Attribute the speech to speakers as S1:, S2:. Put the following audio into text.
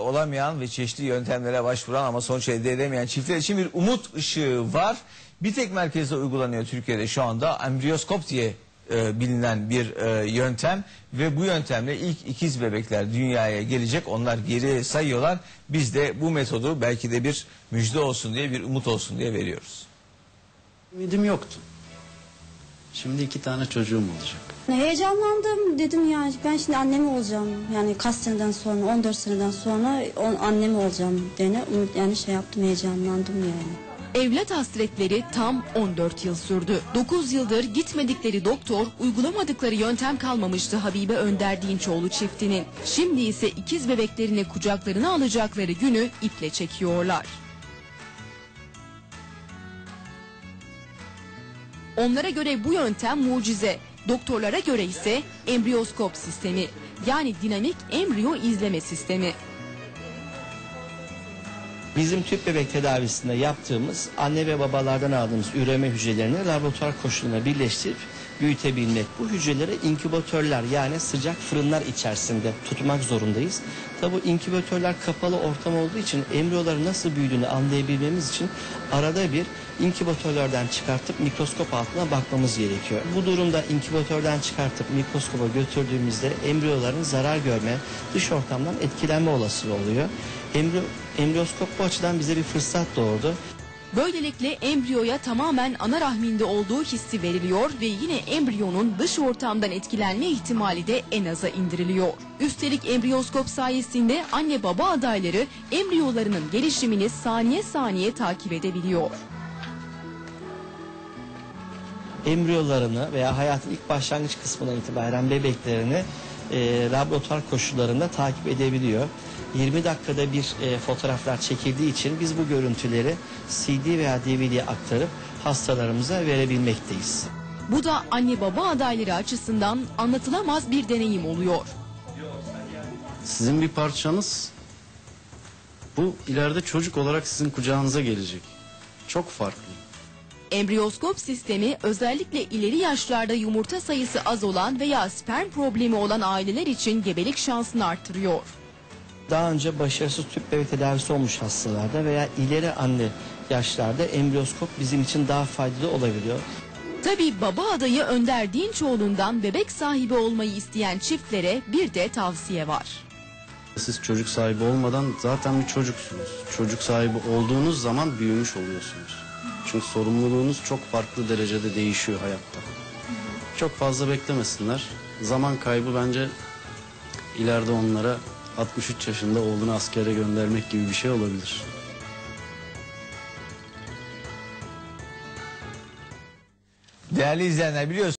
S1: olamayan ve çeşitli yöntemlere başvuran ama sonuç elde edemeyen çiftler için bir umut ışığı var. Bir tek merkezde uygulanıyor Türkiye'de şu anda embriyoskop diye e, bilinen bir e, yöntem ve bu yöntemle ilk ikiz bebekler dünyaya gelecek. Onlar geri sayıyorlar. Biz de bu metodu belki de bir müjde olsun diye bir umut olsun diye veriyoruz.
S2: Ümidim yoktu. Şimdi iki tane çocuğum olacak.
S3: Heyecanlandım dedim yani ben şimdi annem olacağım yani kaç seneden sonra 14 seneden sonra on, annem olacağım dene umut- yani şey yaptım heyecanlandım yani.
S4: Evlat hasretleri tam 14 yıl sürdü. 9 yıldır gitmedikleri doktor, uygulamadıkları yöntem kalmamıştı Habibe Önder Dinçoğlu çiftinin. Şimdi ise ikiz bebeklerini kucaklarına alacakları günü iple çekiyorlar. Onlara göre bu yöntem mucize. Doktorlara göre ise embriyoskop sistemi. Yani dinamik embriyo izleme sistemi.
S5: Bizim tüp bebek tedavisinde yaptığımız anne ve babalardan aldığımız üreme hücrelerini laboratuvar koşuluna birleştirip büyütebilmek. Bu hücreleri inkübatörler yani sıcak fırınlar içerisinde tutmak zorundayız. Tabi inkübatörler kapalı ortam olduğu için embriyoların nasıl büyüdüğünü anlayabilmemiz için arada bir inkübatörlerden çıkartıp mikroskop altına bakmamız gerekiyor. Bu durumda inkübatörden çıkartıp mikroskopa götürdüğümüzde embriyoların zarar görme, dış ortamdan etkilenme olasılığı oluyor. Embriyo, embriyoskop bu açıdan bize bir fırsat doğurdu.
S4: Böylelikle embriyoya tamamen ana rahminde olduğu hissi veriliyor ve yine embriyonun dış ortamdan etkilenme ihtimali de en aza indiriliyor. Üstelik embriyoskop sayesinde anne baba adayları embriyolarının gelişimini saniye saniye takip edebiliyor.
S5: Embriyolarını veya hayatın ilk başlangıç kısmından itibaren bebeklerini e, laboratuvar koşullarında takip edebiliyor. 20 dakikada bir e, fotoğraflar çekildiği için biz bu görüntüleri CD veya DVD'ye aktarıp hastalarımıza verebilmekteyiz.
S4: Bu da anne baba adayları açısından anlatılamaz bir deneyim oluyor.
S2: Sizin bir parçanız bu ileride çocuk olarak sizin kucağınıza gelecek. Çok farklı.
S4: Embriyoskop sistemi özellikle ileri yaşlarda yumurta sayısı az olan veya sperm problemi olan aileler için gebelik şansını artırıyor.
S5: Daha önce başarısız tüp bebek tedavisi olmuş hastalarda veya ileri anne yaşlarda embriyoskop bizim için daha faydalı olabiliyor.
S4: Tabii baba adayı Önder Dinçoğlu'ndan bebek sahibi olmayı isteyen çiftlere bir de tavsiye var.
S2: Siz çocuk sahibi olmadan zaten bir çocuksunuz. Çocuk sahibi olduğunuz zaman büyümüş oluyorsunuz. Çünkü sorumluluğunuz çok farklı derecede değişiyor hayatta. Çok fazla beklemesinler. Zaman kaybı bence ileride onlara 63 yaşında oğlunu askere göndermek gibi bir şey olabilir.
S1: Değerli izleyenler biliyorsunuz